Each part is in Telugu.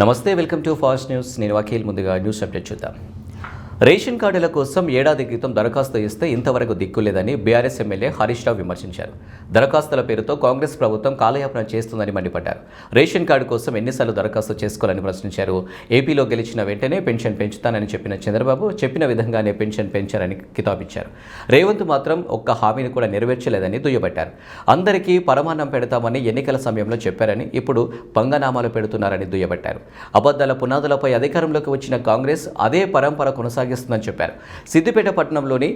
నమస్తే వెల్కమ్ టు ఫాస్ట్ న్యూస్. నేను వకీల్ ముందుగా న్యూస్ అప్డేట్ చూద్దాం. రేషన్ కార్డుల కోసం ఏడాది క్రితం దరఖాస్తు ఇస్తే ఇంతవరకు దిక్కులేదని బీఆర్ఎస్ ఎమ్మెల్యే హరీష్ రావు విమర్శించారు. దరఖాస్తుల పేరుతో కాంగ్రెస్ ప్రభుత్వం కాలయాపన చేస్తుందని మండిపడ్డారు. రేషన్ కార్డు కోసం ఎన్నిసార్లు దరఖాస్తు చేసుకోవాలని ప్రశ్నించారు. ఏపీలో గెలిచిన వెంటనే పెన్షన్ పెంచుతానని చెప్పిన చంద్రబాబు చెప్పిన విధంగానే పెన్షన్ పెంచారని కితాబిచ్చారు. రేవంత్ మాత్రం ఒక్క హామీని కూడా నెరవేర్చలేదని దుయ్యబట్టారు. అందరికీ పరమాన్నం పెడతామని ఎన్నికల సమయంలో చెప్పారని ఇప్పుడు పంగనామాలు పెడుతున్నారని దుయ్యబట్టారు. అబద్ధాల పునాదులపై అధికారంలోకి వచ్చిన కాంగ్రెస్ అదే పరంపర కొనసాగిస్తుందని చెప్పారు. సిద్దిపేట పట్టణంలోని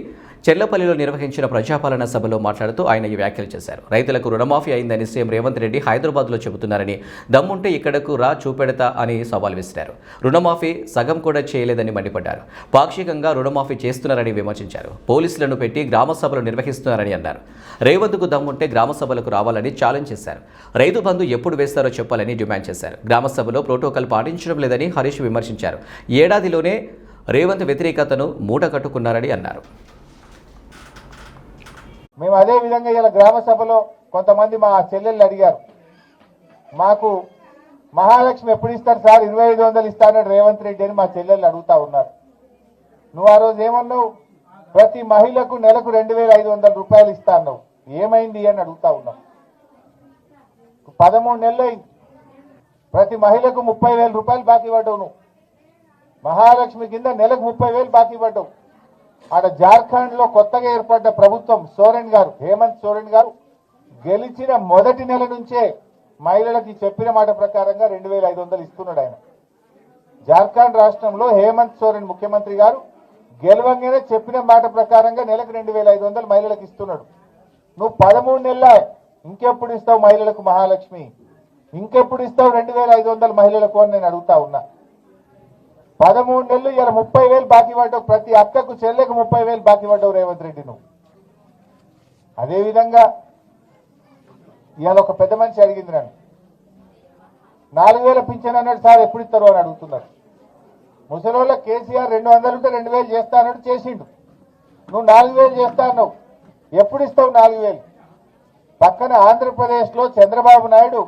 చెల్లపల్లిలో నిర్వహించిన ప్రజాపాలన సభలో మాట్లాడుతూ ఆయన ఈ వ్యాఖ్యలు చేశారు. రైతులకు రుణమాఫీ అయిందని సీఎం రేవంత్ రెడ్డి హైదరాబాద్లో చెబుతున్నారని దమ్ముంటే ఇక్కడకు రా చూపెడతా అని సవాల్ విసిరారు. రుణమాఫీ సగం కూడా చేయలేదని మండిపడ్డారు. పాక్షికంగా రుణమాఫీ చేస్తున్నారని విమర్శించారు. పోలీసులను పెట్టి గ్రామ సభలు నిర్వహిస్తున్నారని అన్నారు. రేవంత్కు దమ్ముంటే గ్రామ సభలకు రావాలని ఛాలెంజ్ చేశారు. రైతు బంధు ఎప్పుడు వేస్తారో చెప్పాలని డిమాండ్ చేశారు. గ్రామ సభలో ప్రోటోకాల్ పాటించడం లేదని హరీష్ విమర్శించారు. ఏడాదిలోనే రేవంత్ వ్యతిరేకతను మూట కట్టుకున్నారని అన్నారు. మేము అదే విధంగా ఇలా గ్రామ సభలో కొంతమంది మా చెల్లెళ్ళు అడిగారు. మాకు మహాలక్ష్మి ఎప్పుడు ఇస్తారు సార్? ఇరవై ఐదు వందలు ఇస్తానని రేవంత్ రెడ్డి అని మా చెల్లెళ్ళు అడుగుతా ఉన్నారు. నువ్వు ఆ రోజు ఏమన్నావు? ప్రతి మహిళకు నెలకు రెండు వేల ఐదు వందల రూపాయలు ఇస్తా అన్నావు. ఏమైంది అని అడుగుతా ఉన్నావు. పదమూడు నెలలు అయింది. ప్రతి మహిళకు ముప్పై వేల రూపాయలు బాకీ పడ్డావు నువ్వు. మహాలక్ష్మి కింద నెలకు ముప్పై వేలు బాకీ పడ్డావు. ఆడ జార్ఖండ్లో కొత్తగా ఏర్పడ్డ ప్రభుత్వం సోరెన్ గారు హేమంత్ సోరెన్ గారు గెలిచిన మొదటి నెల నుంచే మహిళలకి చెప్పిన మాట ప్రకారంగా రెండు వేల ఐదు వందలు ఇస్తున్నాడు ఆయన. జార్ఖండ్ రాష్ట్రంలో హేమంత్ సోరెన్ ముఖ్యమంత్రి గారు గెలవంగానే చెప్పిన మాట ప్రకారంగా నెలకు రెండు వేల ఐదు వందలు మహిళలకు ఇస్తున్నాడు. నువ్వు పదమూడు నెలల ఇంకెప్పుడు ఇస్తావు మహిళలకు మహాలక్ష్మి? ఇంకెప్పుడు ఇస్తావు రెండు వేల ఐదు వందలు మహిళలకు అని నేను అడుగుతా ఉన్నా. పదమూడు నెలలు ఇలా ముప్పై వేలు బాకీ పడ్డావు. ప్రతి అక్కకు చెల్లెకు ముప్పై వేలు బాకీ పడ్డావు రేవంత్ రెడ్డి నువ్వు. అదేవిధంగా ఇవాళ ఒక పెద్ద మనిషి అడిగింది నన్ను. నాలుగు వేల పింఛన్ అన్నాడు సార్ ఎప్పుడు ఇస్తారు? అని అడుగుతున్నారు. ముసలోళ్ళ కేసీఆర్ రెండు వందలు ఉంటే రెండు వేలు చేస్తా అన్నాడు చేసిండు. నువ్వు నాలుగు వేలు చేస్తా అన్నావు. ఎప్పుడు ఇస్తావు నాలుగు వేలు? పక్కన ఆంధ్రప్రదేశ్లో చంద్రబాబు నాయుడు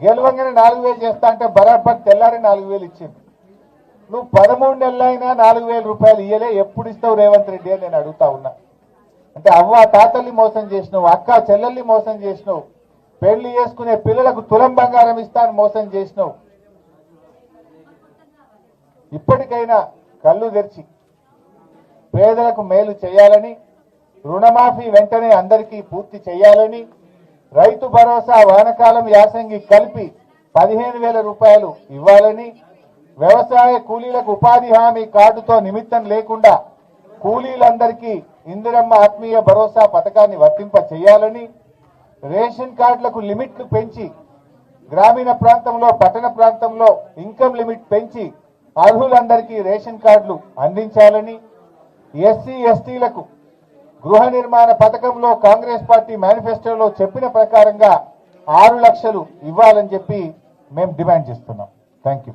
గెలవంగానే నాలుగు వేలు చేస్తా అంటే బరాబర్ తెల్లారి నాలుగు వేలు ఇచ్చింది నువ్వు పదమూడు నెలలైనా నాలుగు వేల రూపాయలు ఇయ్యలే ఎప్పుడు ఇస్తావు రేవంత్ రెడ్డి అని నేను అడుగుతా ఉన్నా. అంటే అవ్వ తాతల్ని మోసం చేసినావు అక్క చెల్లెల్ని మోసం చేసినావు పెళ్ళి చేసుకునే పిల్లలకు తులం బంగారం ఇస్తాను మోసం చేసినావు. ఇప్పటికైనా కళ్ళు తెరిచి పేదలకు మేలు చేయాలని రుణమాఫీ వెంటనే అందరికీ పూర్తి చేయాలని రైతు భరోసా వానకాలం యాసంగి కలిపి పదిహేను వేల రూపాయలు ఇవ్వాలని వ్యవసాయ కూలీలకు ఉపాధి హామీ కార్డుతో నిమిత్తం లేకుండా కూలీలందరికీ ఇందిరమ్మ ఆత్మీయ భరోసా పథకాన్ని వర్తింప చేయాలని రేషన్ కార్డులకు లిమిట్లు పెంచి గ్రామీణ ప్రాంతంలో పట్టణ ప్రాంతంలో ఇన్కమ్ లిమిట్ పెంచి అర్హులందరికీ రేషన్ కార్డులు అందించాలని ఎస్సీ ఎస్టీలకు గృహ నిర్మాణ పథకంలో కాంగ్రెస్ పార్టీ మేనిఫెస్టోలో చెప్పిన ప్రకారంగా ఆరు లక్షలు ఇవ్వాలని చెప్పి మేము డిమాండ్ చేస్తున్నాం. Thank you